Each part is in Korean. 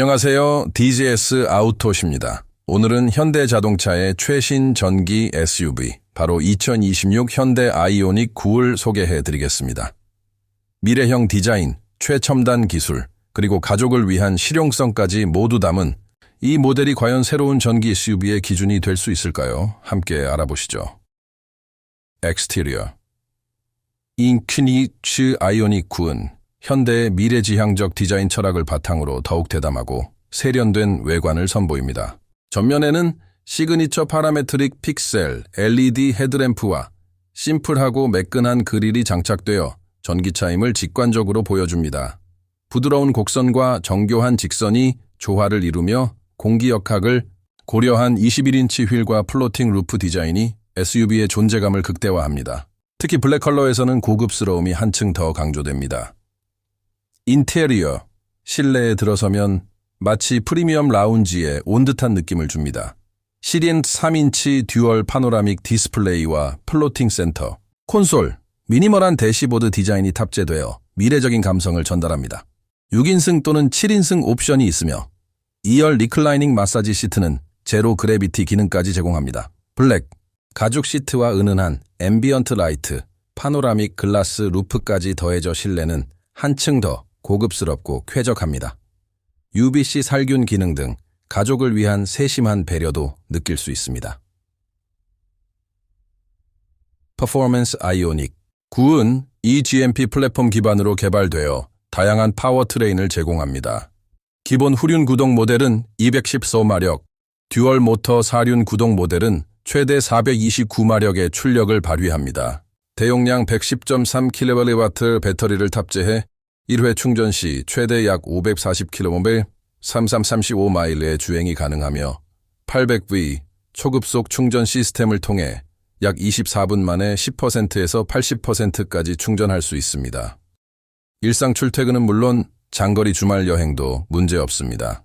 안녕하세요. DGS 아우토십니다. 오늘은 현대자동차의 최신 전기 SUV, 바로 2026 현대 아이오닉 9을 소개해 드리겠습니다. 미래형 디자인, 최첨단 기술, 그리고 가족을 위한 실용성까지 모두 담은 이 모델이 과연 새로운 전기 SUV의 기준이 될 수 있을까요? 함께 알아보시죠. 엑스티리어 인큐니츠 아이오닉 9은 현대의 미래지향적 디자인 철학을 바탕으로 더욱 대담하고 세련된 외관을 선보입니다. 전면에는 시그니처 파라메트릭 픽셀 LED 헤드램프와 심플하고 매끈한 그릴이 장착되어 전기차임을 직관적으로 보여줍니다. 부드러운 곡선과 정교한 직선이 조화를 이루며 공기역학을 고려한 21인치 휠과 플로팅 루프 디자인이 SUV의 존재감을 극대화합니다. 특히 블랙 컬러에서는 고급스러움이 한층 더 강조됩니다. 인테리어, 실내에 들어서면 마치 프리미엄 라운지에 온 듯한 느낌을 줍니다. 시린 3인치 듀얼 파노라믹 디스플레이와 플로팅 센터, 콘솔, 미니멀한 대시보드 디자인이 탑재되어 미래적인 감성을 전달합니다. 6인승 또는 7인승 옵션이 있으며 2열 리클라이닝 마사지 시트는 제로 그래비티 기능까지 제공합니다. 블랙, 가죽 시트와 은은한 앰비언트 라이트, 파노라믹 글라스 루프까지 더해져 실내는 한층 더 고급스럽고 쾌적합니다. UVC 살균 기능 등 가족을 위한 세심한 배려도 느낄 수 있습니다. 퍼포먼스 아이오닉 9은 eGMP 플랫폼 기반으로 개발되어 다양한 파워 트레인을 제공합니다. 기본 후륜 구동 모델은 210소마력, 듀얼 모터 사륜 구동 모델은 최대 429마력의 출력을 발휘합니다. 대용량 110.3kW 배터리를 탑재해 1회 충전 시 최대 약 540km, 3335마일의 주행이 가능하며 800V 초급속 충전 시스템을 통해 약 24분 만에 10%에서 80%까지 충전할 수 있습니다. 일상 출퇴근은 물론 장거리 주말 여행도 문제없습니다.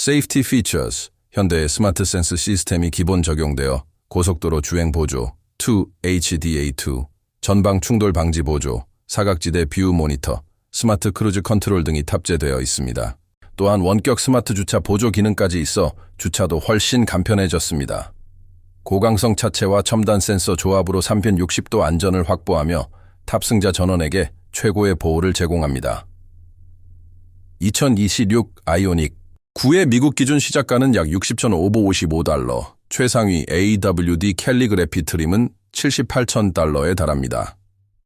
Safety Features 현대의 스마트 센스 시스템이 기본 적용되어 고속도로 주행 보조 2HDA2 전방 충돌 방지 보조 사각지대 뷰 모니터 스마트 크루즈 컨트롤 등이 탑재되어 있습니다. 또한 원격 스마트 주차 보조 기능까지 있어 주차도 훨씬 간편해졌습니다. 고강성 차체와 첨단 센서 조합으로 360도 안전을 확보하며 탑승자 전원에게 최고의 보호를 제공합니다. 2026 아이오닉 9의 미국 기준 시작가는 약 60,555 달러, 최상위 AWD 캘리그래피 트림은 78,000 달러에 달합니다.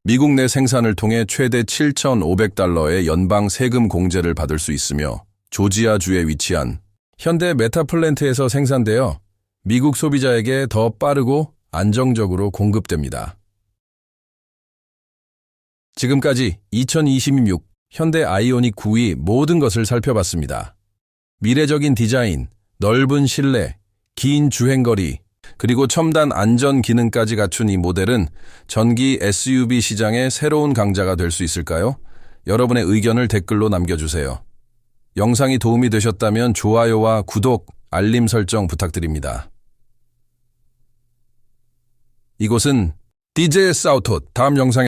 미국 내 생산을 통해 최대 7,500달러의 연방 세금 공제를 받을 수 있으며 조지아주에 위치한 현대 메타플랜트에서 생산되어 미국 소비자에게 더 빠르고 안정적으로 공급됩니다. 지금까지 2026 현대 아이오닉 9의 모든 것을 살펴봤습니다. 미래적인 디자인, 넓은 실내, 긴 주행거리, 그리고 첨단 안전 기능까지 갖춘 이 모델은 전기 SUV 시장의 새로운 강자가 될 수 있을까요? 여러분의 의견을 댓글로 남겨주세요. 영상이 도움이 되셨다면 좋아요와 구독, 알림 설정 부탁드립니다. 이곳은 DJ 사우토 다음 영상에